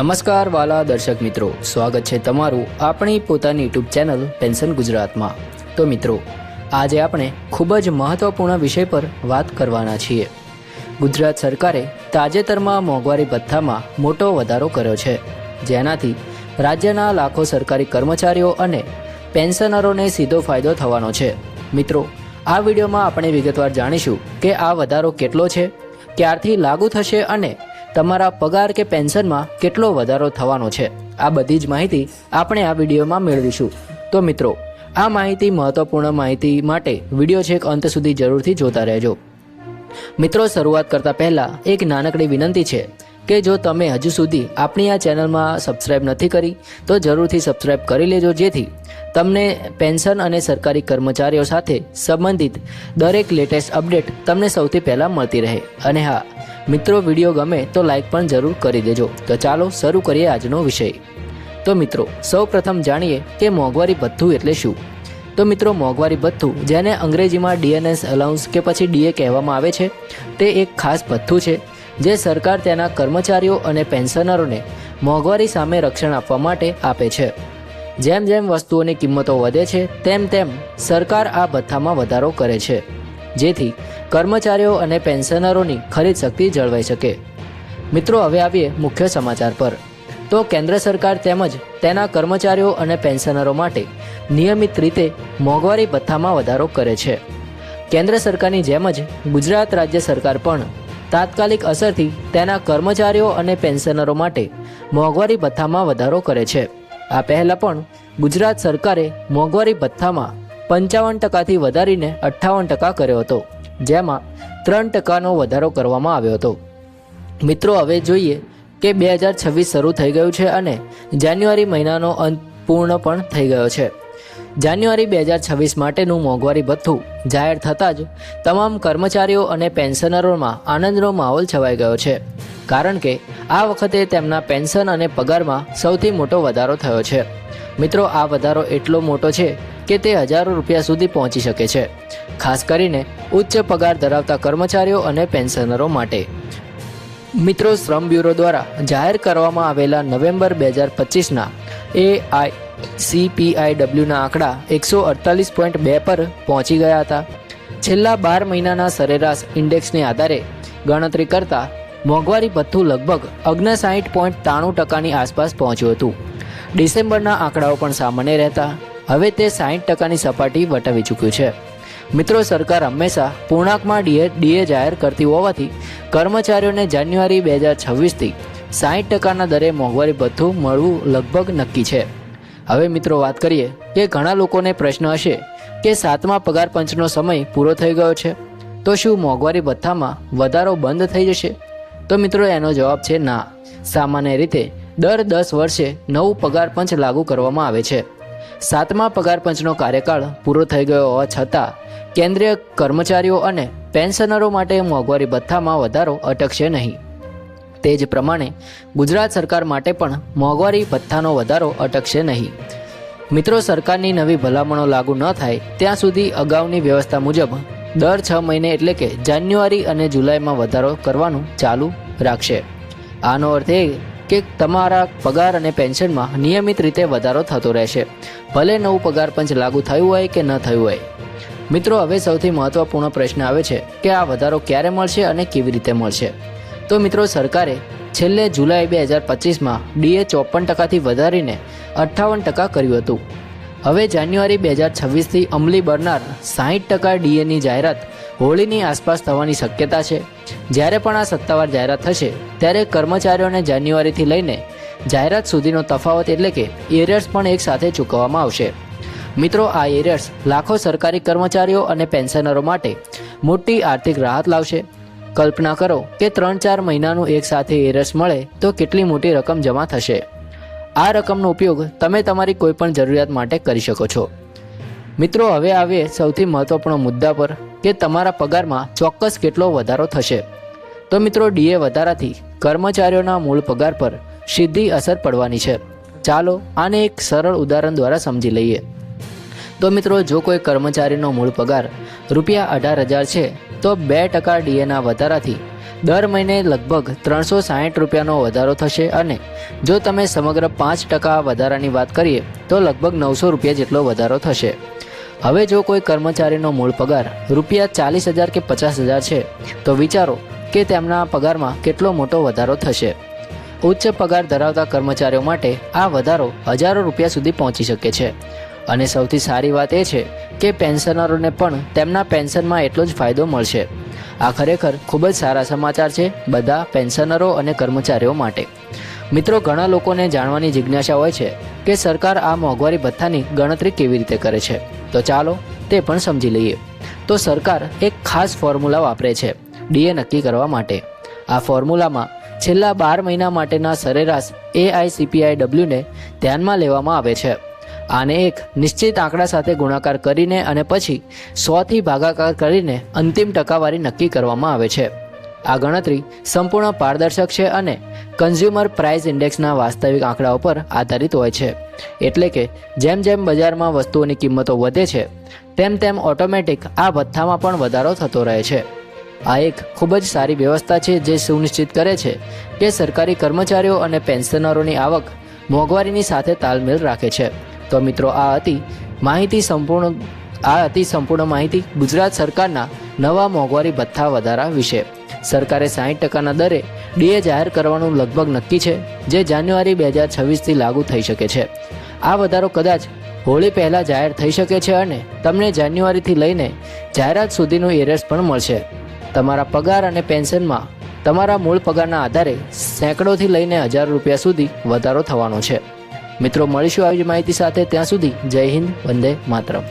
નમસ્કાર વાલા દર્શક મિત્રો. સ્વાગત છે તમારું આપણી પોતાની યુટ્યુબ ચેનલ પેન્શન ગુજરાતમાં. તો મિત્રો, આજે આપણે ખૂબ જ મહત્વપૂર્ણ વિષય પર વાત કરવાના છીએ. ગુજરાત સરકારે તાજેતરમાં મોંઘવારી ભથ્થામાં મોટો વધારો કર્યો છે. જેનાથી રાજ્યના લાખો સરકારી કર્મચારીઓ અને પેન્શનરોને સીધો ફાયદો થવાનો છે. મિત્રો, આ વિડીયોમાં આપણે વિગતવાર જાણીશું કે આ વધારો કેટલો છે, ક્યારથી લાગુ થશે અને તમારા પગાર કે પેન્શનમાં કેટલો વધારો થવાનો છે? આ બધી જ માહિતી આપણે આ વિડીયોમાં મેળવીશું. તો મિત્રો, આ માહિતી મહત્વપૂર્ણ માહિતી માટે વીડિયો છેક અંત સુધી જરૂરથી જોતા રહેજો. મિત્રો, શરૂઆત કરતા પહેલા એક નાનકડી વિનંતી છે કે જો તમે હજુ સુધી આપણી આ ચેનલમાં સબસ્ક્રાઇબ નથી કરી, તો જરૂરથી સબસ્ક્રાઇબ કરી લેજો જેથી તમને પેન્શન અને સરકારી કર્મચારીઓ સાથે સંબંધિત દરેક લેટેસ્ટ અપડેટ તમને સૌથી પહેલાં મળતી રહે. અને હા મિત્રો વીડિયો ગમે તો લાઇક પણ જરૂર કરી દેજો. તો ચાલો શરૂ કરીએ આજનો વિષય. તો મિત્રો સૌ જાણીએ કે મોંઘવારી ભથ્થું એટલે શું? તો મિત્રો, મોંઘવારી ભથ્થું જેને અંગ્રેજીમાં ડીએનએસ અલાઉન્સ કે પછી ડીએ કહેવામાં આવે છે, તે એક ખાસ ભથ્થું છે, જે સરકાર તેના કર્મચારીઓ અને પેન્શનરોને મોંઘવારી સામે રક્ષણ આપવા માટે આપે છે. જેમ જેમ વસ્તુઓની કિંમતો વધે છે, તેમ તેમ સરકાર આ ભથ્થામાં વધારો કરે છે. જેથી કર્મચારીઓ અને પેન્શનરોની ખરીદ શક્તિ જળવાઈ શકે. મિત્રો, હવે આવીએ મુખ્ય સમાચાર પર. તો કેન્દ્ર સરકાર તેમજ તેના કર્મચારીઓ અને પેન્શનરો માટે નિયમિત રીતે મોંઘવારી ભથ્થામાં વધારો કરે છે. કેન્દ્ર સરકારની જેમ જ ગુજરાત રાજ્ય સરકાર પણ તાત્કાલિક અસરથી તેના કર્મચારીઓ અને પેન્શનરો માટે મોંઘવારી ભથ્થામાં વધારો કરે છે. આ પહેલાં પણ ગુજરાત સરકારે મોંઘવારી ભથ્થામાં પંચાવન ટકાથી વધારીને અઠ્ઠાવન ટકા કર્યો હતો, જેમાં ત્રણ ટકાનો વધારો કરવામાં આવ્યો હતો. મિત્રો, હવે જોઈએ કે બે હજાર છવ્વીસ શરૂ થઈ ગયું છે અને જાન્યુઆરી મહિનાનો અંત પૂર્ણ પણ થઈ ગયો છે. જાન્યુઆરી બે હજાર છવ્વીસ માટેનું મોંઘવારી ભથ્થું જાહેર થતાં જ તમામ કર્મચારીઓ અને પેન્શનરોમાં આનંદનો માહોલ છવાઈ ગયો છે, કારણ કે આ વખતે તેમના પેન્શન અને પગારમાં સૌથી મોટો વધારો થયો છે. મિત્રો, આ વધારો એટલો મોટો છે કે તે હજારો રૂપિયા સુધી પહોંચી શકે છે. ખાસ કરીને ઉચ્ચ પગાર ધરાવતા કર્મચારીઓ અને પેન્શનરો માટે. મિત્રો, શ્રમ બ્યુરો દ્વારા જાહેર કરવામાં આવેલા નવેમ્બર બે હજાર પચીસના એ આઈ સીપીઆઈડબ્લ્યુના આંકડા એકસો અડતાલીસ પોઈન્ટ બે પર પહોંચી ગયા હતા. છેલ્લા બાર મહિનાના સરેરાશ ઇન્ડેક્સને આધારે ગણતરી કરતા મોંઘવારી ભથ્થું લગભગ અગ્નસાઠ પોઈન્ટ ત્રાણું ટકાની આસપાસ પહોંચ્યું હતું. ડિસેમ્બરના આંકડાઓ પણ સામાન્ય રહેતા. હવે તે સાઠ ટકાની સપાટી વટાવી ચૂક્યું છે. મિત્રો, સરકાર હંમેશા પૂર્ણાંકમાં ડીએ ડીએ જાહેર કરતી હોવાથી કર્મચારીઓને જાન્યુઆરી બે હજાર છવ્વીસથી સાઠ ટકાના દરે મોંઘવારી ભથ્થું મળવું લગભગ નક્કી છે. હવે મિત્રો, વાત કરીએ કે ઘણા લોકોને પ્રશ્ન હશે કે સાતમા પગાર પંચનો સમય પૂરો થઈ ગયો છે, તો શું મોંઘવારી ભથ્થામાં વધારો બંધ થઈ જશે? તો મિત્રો, એનો જવાબ છે ના. સામાન્ય રીતે દર દસ વર્ષે નવું પગાર પંચ લાગુ કરવામાં આવે છે. સાતમા પગાર પંચનો કાર્યકાળ પૂરો થઈ ગયો હોવા છતાં, કેન્દ્રીય કર્મચારીઓ અને પેન્શનરો માટે મોંઘવારી ભથ્થામાં વધારો અટકશે નહીં. તે જ પ્રમાણે, ગુજરાત સરકાર માટે પણ મોંઘવારી ભથ્થાનો વધારો અટકશે નહીં. મિત્રો, સરકારની નવી ભલામણો લાગુ ન થાય ત્યાં સુધી અગાઉની વ્યવસ્થા મુજબ દર છ મહિને એટલે કે જાન્યુઆરી અને જુલાઈમાં વધારો કરવાનું ચાલુ રાખશે. આનો અર્થ એ કે તમારા પગાર અને પેન્શનમાં નિયમિત રીતે વધારો થતો રહેશે. ભલે નવું પગાર પંચ લાગુ થયું હોય કે ન થયું હોય. મિત્રો, હવે સૌથી મહત્વપૂર્ણ પ્રશ્ન આવે છે કે આ વધારો ક્યારે મળશે અને કેવી રીતે મળશે? તો મિત્રો, સરકારે છેલ્લે જુલાઈ બે હજાર પચીસમાં ડીએ ચોપન ટકાથી વધારીને અઠ્ઠાવન ટકા કર્યું હતું. હવે જાન્યુઆરી બે હજાર છવ્વીસથી અમલી બનનાર સાહીઠ ટકા ડીએની જાહેરાત હોળીની આસપાસ થવાની શક્યતા છે. જ્યારે પણ આ સત્તાવાર જાહેરાત થશે, ત્યારે કર્મચારીઓને જાન્યુઆરીથી લઈને જાહેરાત સુધીનો તફાવત એટલે કે એરિયર્સ પણ એકસાથે ચૂકવવામાં આવશે. મિત્રો, આ એરિયર્સ લાખો સરકારી કર્મચારીઓ અને પેન્શનરો માટે મોટી આર્થિક રાહત લાવશે. કલ્પના કરો કે ત્રણ ચાર મહિનાનું એક સાથે એરિયર્સ મળે તો કેટલી મોટી રકમ જમા થશે. આ રકમનો ઉપયોગ તમે તમારી કોઈપણ જરૂરિયાત માટે કરી શકો છો. મિત્રો, હવે આવીએ સૌથી મહત્વપૂર્ણ મુદ્દા પર કે તમારા પગારમાં ચોક્કસ કેટલો વધારો થશે. તો મિત્રો, ડીએ વધારાથી કર્મચારીઓના મૂળ પગાર પર સીધી અસર પડવાની છે. ચાલો આને એક સરળ ઉદાહરણ દ્વારા સમજી લઈએ. તો મિત્રો, જો કોઈ કર્મચારીનો મૂળ પગાર રૂપિયા અઢાર હજાર છે, તો બે ટકા ડીએના વધારાથી દર મહિને લગભગ ત્રણસો સાહીઠ રૂપિયાનો વધારો થશે અને જો તમે સમગ્ર પાંચ ટકા વધારાની વાત કરીએ, તો લગભગ નવસો રૂપિયા જેટલો વધારો થશે. હવે જો કોઈ કર્મચારીનો મૂળ પગાર રૂપિયા ચાલીસ હજાર કે પચાસ હજાર છે, તો વિચારો કે તેમના પગારમાં કેટલો મોટો વધારો થશે. ઉચ્ચ પગાર ધરાવતા કર્મચારીઓ માટે આ વધારો હજારો રૂપિયા સુધી પહોંચી શકે છે. અને સૌથી સારી વાત એ છે કે પેન્શનરોને પણ તેમના પેન્શનમાં એટલો જ ફાયદો મળશે. આ ખરેખર ખૂબ જ સારા સમાચાર છે બધા પેન્શનરો અને કર્મચારીઓ માટે. મિત્રો, ઘણા લોકોને જાણવાની જિજ્ઞાસા હોય છે કે સરકાર આ મોંઘવારી ભથ્થાની ગણતરી કેવી રીતે કરે છે? તો ચાલો તે પણ સમજી લઈએ. તો સરકાર એક ખાસ ફોર્મ્યુલા વાપરે છે, ડીએ નક્કી કરવા માટે. આ ફોર્મ્યુલામાં છેલ્લા બાર મહિના માટેના સરેરાશ એઆઈસીપીઆઈ ડબલ્યુને ધ્યાનમાં લેવામાં આવે છે. આને એક નિશ્ચિત આંકડા સાથે ગુણાકાર કરીને અને પછી સોથી ભાગાકાર કરીને અંતિમ ટકાવારી નક્કી કરવામાં આવે છે. આ ગણતરી સંપૂર્ણ પારદર્શક છે અને કન્ઝ્યુમર પ્રાઇસ ઇન્ડેક્સના વાસ્તવિક આંકડાઓ પર આધારિત હોય છે. એટલે કે, જેમ જેમ બજારમાં વસ્તુઓની કિંમતો વધે છે, તેમ તેમ ઓટોમેટિક આ ભથ્થામાં પણ વધારો થતો રહે છે. આ એક ખૂબ જ સારી વ્યવસ્થા છે જે સુનિશ્ચિત કરે છે કે સરકારી કર્મચારીઓ અને પેન્શનરોની આવક મોંઘવારીની સાથે તાલમેલ રાખે છે. તો મિત્રો, આ હતી માહિતી સંપૂર્ણ, આ હતી સંપૂર્ણ માહિતી ગુજરાત સરકારના નવા મોંઘવારી ભથ્થા વધારા વિશે. સરકારે સાહીઠ ટકાના દરે ડીએ જાહેર કરવાનું લગભગ નક્કી છે, જે જાન્યુઆરી બે હજાર છવ્વીસથી લાગુ થઈ શકે છે. આ વધારો કદાચ હોળી પહેલાં જાહેર થઈ શકે છે અને તમને જાન્યુઆરીથી લઈને જાહેરાત સુધીનું એરર્સ પણ મળશે. તમારા પગાર અને પેન્શનમાં તમારા મૂળ પગારના આધારે સેંકડોથી લઈને હજાર રૂપિયા સુધી વધારો થવાનો છે. મિત્રો, મળીશું આવી જ માહિતી સાથે. ત્યાં સુધી જય હિન્દ, વંદે માતરમ.